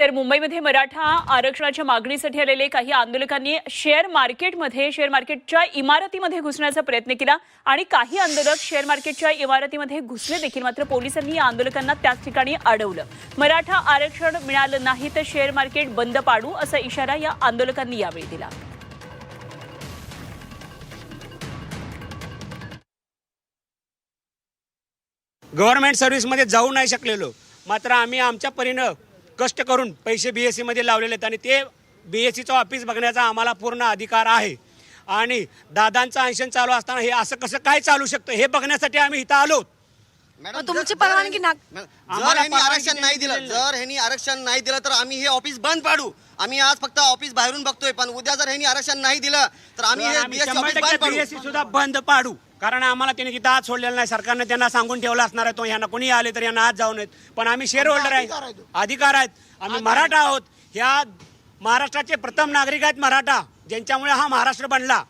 तर मुंबईमध्ये मराठा आरक्षणाच्या मागणीसाठी आलेले काही आंदोलकांनी शेअर मार्केटमध्ये शेअर मार्केटच्या इमारतीमध्ये घुसण्याचा प्रयत्न केला आणि काही आंदोलक शेअर मार्केटच्या इमारतीमध्ये घुसले देखील. मात्र पोलिसांनी या आंदोलकांना त्याच ठिकाणी अडवलं. मराठा आरक्षण मिळालं नाही तर शेअर मार्केट बंद पाडू असा इशारा या आंदोलकांनी यावेळी दिला. गव्हर्नमेंट सर्व्हिसमध्ये जाऊ नाही शकलेलो. मात्र आम्ही आमच्या परीनं कष्ट करून पैसे बी एस सीमध्ये लावलेले आहेत आणि ते बी एस सीचं ऑफिस बघण्याचा आम्हाला पूर्ण अधिकार आहे. आणि दादांचं अंशन चालू असताना हे असं कसं काय चालू शकतं हे बघण्यासाठी आम्ही इथं आलो. तुमची परवानगी जर आम्हाला परवानगी आरक्षण नाही दिलं दिलेली. जर ह्यांनी आरक्षण नाही दिलं तर आम्ही हे ऑफिस बंद पाडू. आम्ही आज फक्त ऑफिस बाहेरून बघतोय पण उद्या जर ह्यांनी आरक्षण नाही दिलं तर आम्ही हे बीएससी ऑफिस बंद पाडू. बीएससी सुद्धा बंद पाडू. कारण आम्हाला त्यांनी तिथं आज सोडलेलं नाही. सरकारने त्यांना सांगून ठेवलं असणार आहे तो यांना कोणी आले तर यांना आज जाऊ नयेत पण आम्ही शेअर होल्डर आहे. अधिकार आहेत. आम्ही मराठा आहोत. ह्या महाराष्ट्राचे प्रथम नागरिक आहेत मराठा. ज्यांच्यामुळे हा महाराष्ट्र बनला.